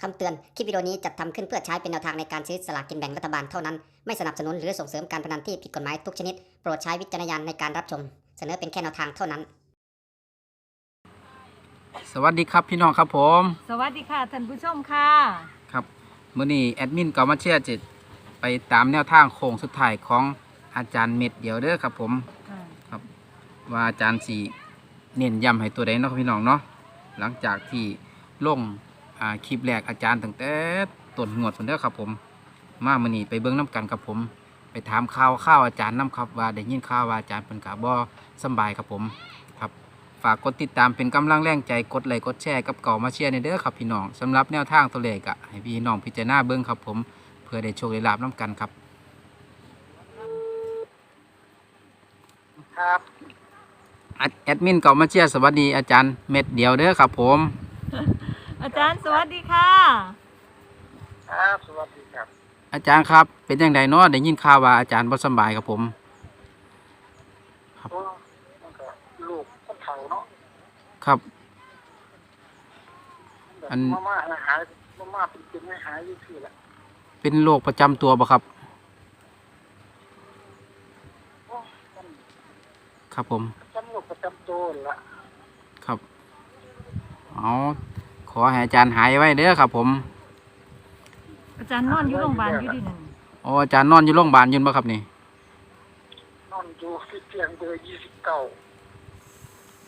คำเตือน คลิปวิดีโอนี้จัดทำขึ้นเพื่อใช้เป็นแนวทางในการซื้อสลากกินแบ่งรัฐบาลเท่านั้น ไม่สนับสนุนหรือส่งเสริมการพนันที่ผิดกฎหมายทุกชนิด โปรดใช้วิจารณญาณในการรับชม เสนอเป็นแค่แนวทางเท่านั้น สวัสดีครับพี่น้องครับผมสวัสดีค่ะท่านผู้ชมค่ะ ครับมื้อนี้แอดมินก็มาเชียร์จิตไปตามแนวทางโค้งสุดท้ายของอาจารย์เม็ดเดียวเด้อครับผมว่าอาจารย์สีเน้นย้ำให้ตัวใดเนาะครับพี่น้องเนาะหลังจากที่ลง อ่าคลิปแรกอาจารย์ตั้งแต่ต้นงวดคนเด้อครับ ผม มามื้อนี้ไปเบิ่งน้กันครับผม ไปถามข่าวข้าวอาจารย์น้ครับว่าได้ยินข่าวว่าอาจารย์เป็นกาบ่สำบายครับผมครับ ฝากกดติดตามเป็นกำลังแรงใจกดไลค์กดแชร์กับเก่ามาเชียร์ในเด้อครับพี่น้องสำหรับแนวทางตัวเลขอะให้พี่น้องพิจารณาเบิ้งครับ ผมเพื่อได้โชคได้ลาบน้ำกันครับ ครับแอดแอดมินเก่ามาเชียร์สวัสดีอาจารย์เม็ดเดียวเด้อครับผม อาจารย์สวัสดีค่ะ ครับสวัสดีครับอาจารย์ครับ เป็นยังไงเนาะได้ยินข่าวว่าอาจารย์บ่สำบายครับผม โอ้มันก็ลูกคนเฒ่าเนาะครับ แบบอัน มาม่าหายมาม่าเป็นเป็นไม่หายอยู่ที่ละเป็นโรคประจำตัวบ่ครับ โอ้มันครับผม จำโรคประจำตัวละครับ เอาข อให้อาจารย์หายไว้เด้อครับ ผมอาจารย์นอนอยู่โรงพยาบาลอยู่ดินั่นอ๋ออาจารย์นอนอยู่โรงพยาบาลอยืนบ่ครับนี่ นอนอยู่ที่เตียงเบอร์ยี่สิบเก้า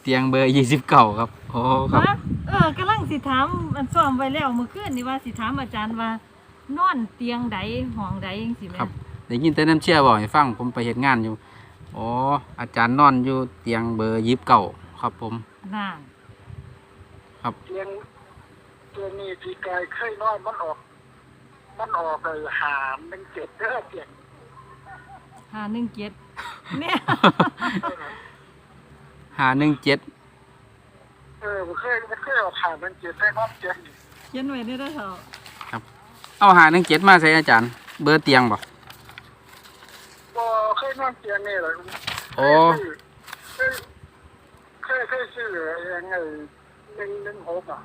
เตียงเบอร์ยี่สิบเก้าครับโอ้ครับ ฮะเออกำลังสิถามอันซ้อมไว้แล้วเมื่อคืนนี่ว่าสิถามอาจารย์ว่านอนเตียงใดห้องใดจังซี่แม่ครับ ได้ยินแต่น้ำเชี่ยบอกให้ฟังผมไปเห็นงานอยู่อ๋ออาจารย์นอนอยู่เตียงเบอร์ยิบเก่าครับ ผม น่าครับเตียงเตียงนี้ที่กายเคยนอนมันออก มันออกเลยหามหนึ่งเจ็ดเด้อเตียงหาหนึ่งเจ็ดเนี่ยหาหนึ่งเจ็ดเออมันเคยมันเคยออกหามหนึ่งเจ็ดได้นอนเตียงนี่เขียนไว้ในเด้อเถอะเอาหาหนึ่งเจ็ดมาใส่อาจารย์ เบอร์เตียงบ่บ่เคยนอนเตียงนี่เลยโอ้เคยเคยเคยซื้อยังไงหนึ่งหนึ่งหกอะ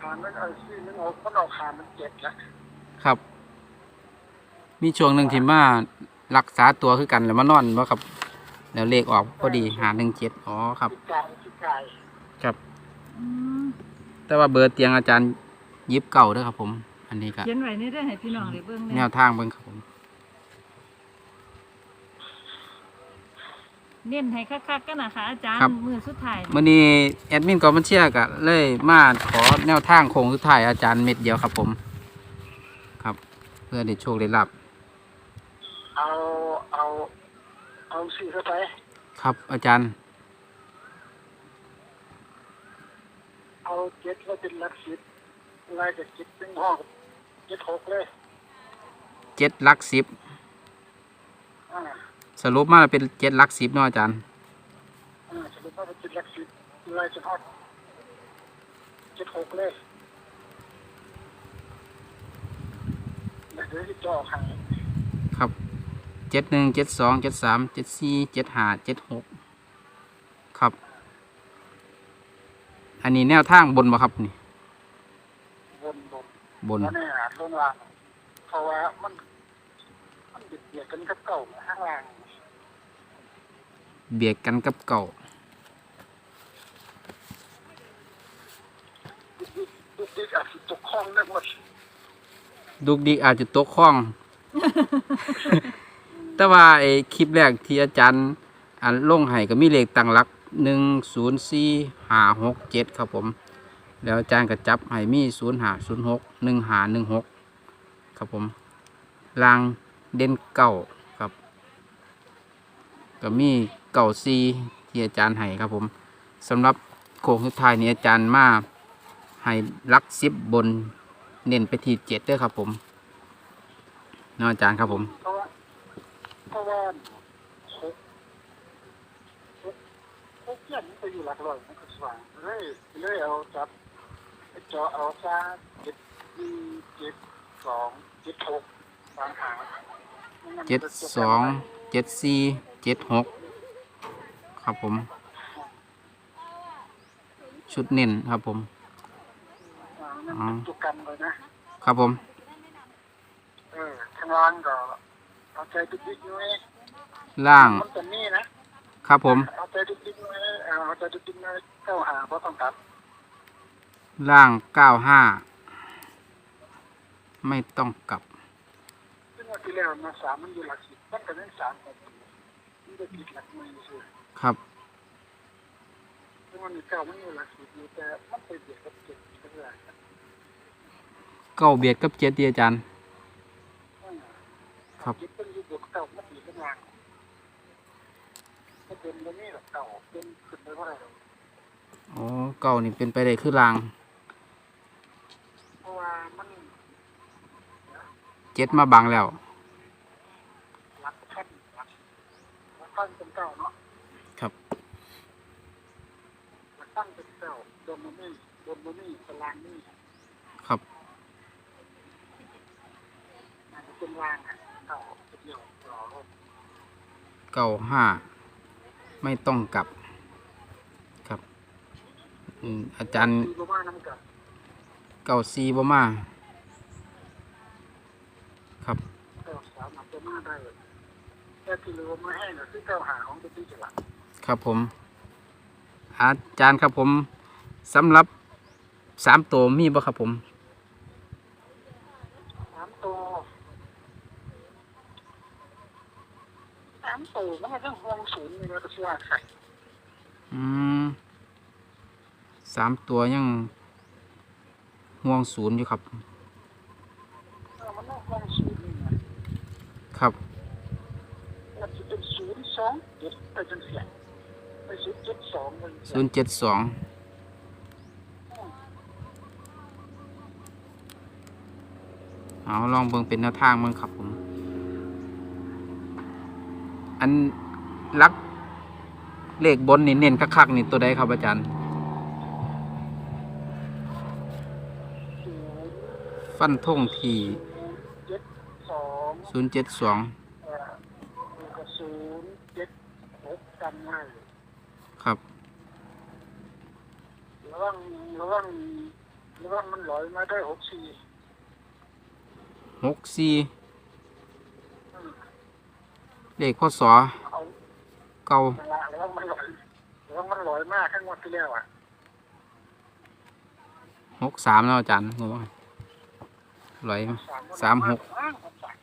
ขานมันเอาซื้อหนึ่งหกมันออกขานมันเจ็ดละครับ มีช่วงหนึ่งที่มารักษาตัวคือกันแล้วมานอนบ่ครับ แล้วเลขออกพอดีหาหนึ่งเจ็ดอ๋อครับสิกายสิกายครับ อืมแต่ว่าเบอร์เตียงอาจารย์ยิบเก่าเด้อครับผม อันนี้ก็เขียนไว้ในเด้อให้พี่น้องได้เบิ่งแนแน่วทางเบิ่งครับผม เน้นให้คักๆกันนะคะอาจารย์ครับ มื้อสุดท้ายมื่อนี้แอดมินกอมันเชียก็เลยมาขอแนวทางโค้งสุดท้ายอาจารย์เม็ดเดียวครับผม ครับ เพื่อได้โชคได้ลาบเอาเอาเอาสี่เข้าไป ครับ อาจารย์เอาเจ็ดไว้เป็นหลักสิบไล่จากเจ็ดเป็นห้องเจ็ดหกเลยเจ็ดหลักสิบอ่า สรุปมาเป็นเจ็ดหลักสิบเนาะอาจารย์อ่าสมมติว่าเป็นเจ็ดหลักสิบไล่จากห้องเจ็ดหกเลยเดี๋ยวที่จ่อให้ครับเจ็ดหนึ่งเจ็ดสองเจ็ดสามเจ็ดสี่เจ็ดห้าเจ็ดหกครับ อันนี้แนวทางบนบ่ครับนี่วนบนบนแล้วเนี่ยลงล่างเพราะว่ามันมันเบียดเบียดกันกับเก่าข้างล่าง เบียดกันกับเก่าดุกดิกอาจจะตกคลองได้หมดดุกดิกอาจจะตกข้อง แต่ว่าไอ้คลิปแรกที่อาจารย์อันลงให้ก็มีเลขตั้งหลักหนึ่งศูนย์สี่ห้าหกเจ็ดครับผม แล้วอาจารย์ก็จับให้มีศูนย์ห้าศูนย์หกหนึ่งห้าหนึ่งหกครับผมลางเด่นเก่าครับ ก็มี เก่าซีที่อาจารย์ให้ครับผมสำหรับโค้งสุดท้ายนี้อาจารย์มาให้ลักสิบบนเน้นไปที่เจ็ดด้อครับผมนาะอาจารย์ครับผมเพราะว่าพวกเจ็ดมันไปอยู่หลักร้อยมันก็สว่างเลยเลยเอาจับจาะเอาซาเจ็ดสี่เจ็ดสองเจ็ดหกสามหางเจ็ดสองเจ็ดสี่เจ็ดหก ครับผม ชุดเน้นครับผมอ่ามันเป็นตัวกันเลยนะ ครับผม เออข้างล่างก็เอาใจดิ๊กๆน้อยล่างมันจะมีนะครับผม เอาใจดิ๊กๆน้อยเอาใจดิ๊กๆน้อยเข้าหาเพราะต้องตัดล่างเก้าห้าไม่ต้องกลับซึ่งวันที่แล้วมาสามมันอยู่หลักสิบมันก็เป็นสามของตัวมันจะผิดหลักมือสิ ครับซึ่งวันนี้เก้ามันอยู่หลักสิบอยู่แต่มันไปเบียดกับเจ็ดก็เลยเก้าเบียดกับเจ็ดดีอาจารย์ ครับยึดเป็นอยู่บวกเก่ามันดีขึ้นมาถ้าเป็นตรงนี้แบบเก่าเป็นขึ้นไปเท่าไหร่หรอกอ๋อเก้านี่เป็นไปได้คือล่างเพราะว่ามันเจ็ดมาบังแล้วรักขั้นรักรักขั้นเป็นเก่าเนาะ ครับ รักขั้นเป็นเก่าโด นมันนี่โดนมันนี่ตารางนี่ครับอาจจะเป็นรางอะเก่าเป็นเดียวรอรถเก้าห้าไม่ต้องกลับ ครับอืมอาจารย์ดูว่าน้ำกับเก้าซีบ่มาครับเก่าสามารถจะมาได้แต่ที่เหลือมาให้เนี่ยคือเก่าหาของตัวที่จะหลักครับผม อาจารย์ครับผม สำหรับสามตัวมีบ่ครับผมสามตัวสามตัวมันก็ต้องห่วงศูนย์นี่นะก็ชื่อว่าใส่อืมสามตัวยังห่วงศูนย์อยู่ครับเออมันต้องห่วงศูนย์นี่นะครับมันจะเป็นศูนย์สองเจ็ดไปจนเสียไปศูนย์เจ็ดสองเลยศูนย์เจ็ดสอง เอาลองเบิ่งเป็นแนวทางเบิ่งครับผม อันลักเลขบนนี่เน้นคักๆนี่ตัวใดครับอาจารย์ ฟันทงทีสองศูนย์เจ็ดสองศูนย์เจ็ดหกกันง่ายครับระวังระวังระวังมันลอยมาได้หกสี่ หกสี่อืมเลขพศเอาเก้าเวลาระวังมันลอยระวังมันลอยมากข้างวันที่แล้วอะหกสามแล้วอาจารย์งงร้อยสามหกอ้าวหกสาม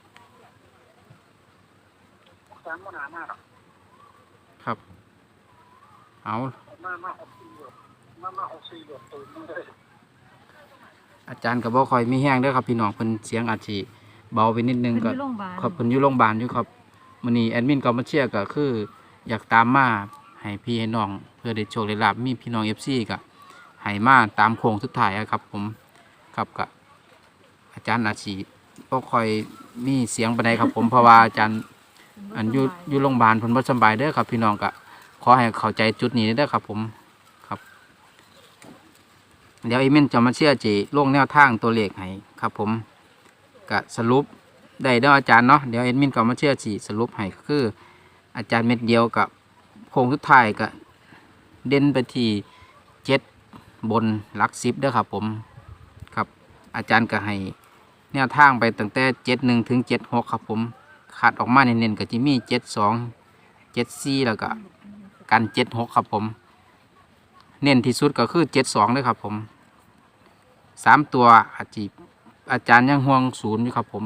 หกสามมันหนามากหรอกครับ เอามามาหกสี่หยดมามาหกสี่หยดตื่นมาเลย อาจารย์กับบ่คอยมีแห้งเด้อครับพี่น้องเพิ่นเสียงอาจสิเบาไปนิดนึงเพิ่นก็อยู่โรงพยาบาล ครับเพิ่นอยู่โรงพยาบาลอยู่ครับมื้อนี้แอดมินก็มาเชียร์ก็คือ อยากตามมาให้พี่ให้น้อง เพื่อได้โชคได้ลาบมีพี่น้อง FC ก็ให้มาตามโค้งสุดท้ายอะครับ ผมครับก็อาจารย์อาชีบ่ค่อยมีเสียงปานใดครับ ผมเพราะว่าอาจารย์ อันอยู่อยู่โรงพยาบาลเพิ่นบ่สำบายเด้อครับ พี่น้องก็ขอให้เข้าใจจุดนี้เด้อครับ ผมครับ เดี๋ยวอีเมนจะมาเชื่อจีลงแนวทางตัวเลขให้ครับผมก็สรุปได้เด้ออาจารย์เนาะเดี๋ยวเอ็ดมินก็มาเชื่อจีสรุปให้คือ อาจารย์เม็ดเดียวกับโครงสุดท้ายก็เด่นไปที่เจ็ดบนหลักสิบเด้อครับผมครับ อาจารย์ก็ให้แนวทางไปตั้งแต่เจ็ดหนึ่งถึงเจ็ดหกครับผมคัดออกมาเน้นๆก็จะมีเจ็ดสองเจ็ดสี่แล้วก็กันเจ็ดหกครับผม เน้นที่สุดก็คือเจ็ดสองเลยครับผมสามตัวอาจีอาจารย์ยังห่วงศูนย์อยู่ครับผม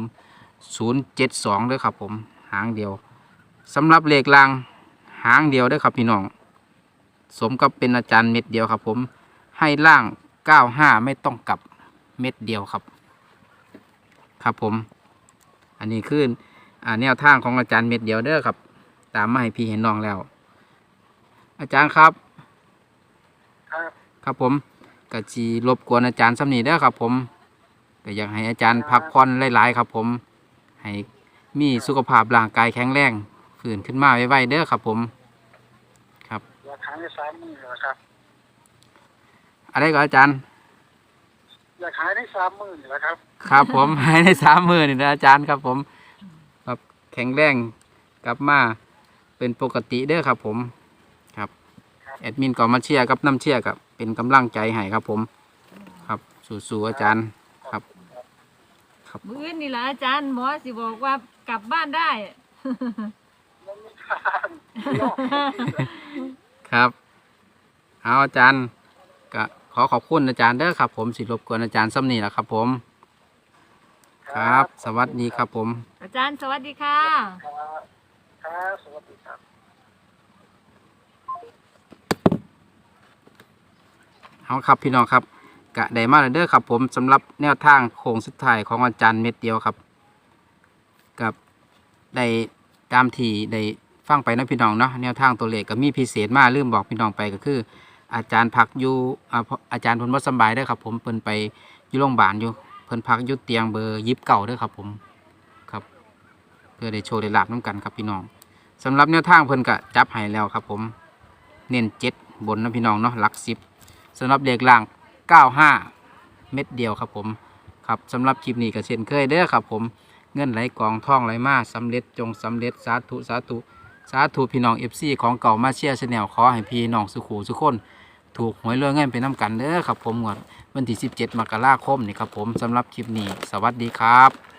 ศูนย์เจ็ดสองเลยครับผมหางเดียวสำหรับเลขลางหางเดียวเด้ครับพี่น้อง สมกับเป็นอาจารย์เม็ดเดียวครับผม ให้ล่างเก้าห้าไม่ต้องกลับเม็ดเดียวครับ ครับผม อันนี้คือแนวทางของอาจารย์เม็ดเดียวเด้อครับ ตามมาให้พี่เห็นน้องแล้ว อาจารย์ครับ ครับครับผมกะจีรบกวนอาจารย์สำนีเด้อครับ ผมก็อยากให้อาจารย์พักผ่อนหลายๆครับ ผมให้มีสุขภาพร่างกายแข็งแรงฟื้นขึ้นมาไวๆเด้อครับ ผม ครับอยากขายในสามหมื่นเหรอครับอะไรก็อาจารย์อยากขายในสามหมื่นเหรอครับ ครับ ผมให้ในสามมือนี่นะอาจารย์ครับ ผมครับแข็งแรงกลับมาเป็นปกติเด้อครับ ผมครับแอดมินก็มาเชียร์กับน้ำเชียร์กับ เป็นกำลังใจให้ครับผม ครับสู้ๆอาจารย์ ครับครับ มื้ออื่นนี่ล่ะอาจารย์หมอสิบอกว่ากลับบ้านได้มันมีทางนอกครับ เอาอาจารย์ก็ขอขอบคุณอาจารย์เด้อครับ ผมสิรบกวนอาจารย์ซ้ำนี่แหละครับ ผม ครับ สวัสดีครับผม อาจารย์สวัสดีค่ะ ครับ ครับ สวัสดีครับ เอาครับพี่น้องครับกะได้มาแล้วเด้อครับผมสำหรับแนวทางโค้งสุดท้ายของอาจารย์เม็ดเดียวครับ กับได้ตามทีได้ฟังไปนะพี่น้องเนาะแนวทางตัวเลขก็มีพิเศษมากลืมบอกพี่น้องไปก็คือ อาจารย์พักอยู่อาอาจารย์พิ่นบ่สบายเด้ครับ ผมเพิ่นไปอยู่โรงพยาบาลอยู่เพิ่นพักอยู่เตียงเบอร์ยิบเก่าเด้ครับผมครับ เพื่อได้โชว์ได้ลาบน้ำกันครับพี่น้องสำหรับแนวทางเพิ่นก็จับให้แล้วครับ ผม เน้นเจ็ดบนนะพี่น้องเนาะหลักสิบ สำหรับเด็กล่าง 95 เม็ดเดียวครับผมครับสำหรับคลิปนี้ก็เช่นเคยเด้อครับผมเงินไหลกองท่องไหลมาสำเร็จจงสำเร็จสาธุสาธุสาธุพี่น้องเอฟซีของเก่ามาเชียร์ชาแนลขอให้พี่น้องสุขูสุขคน ถูกหวยรวยเงินเป็นน้ำกันเด้อครับผมงวดวันที่ 17 มกราคมนี่ครับผมสำหรับคลิปนี้ สวัสดีครับ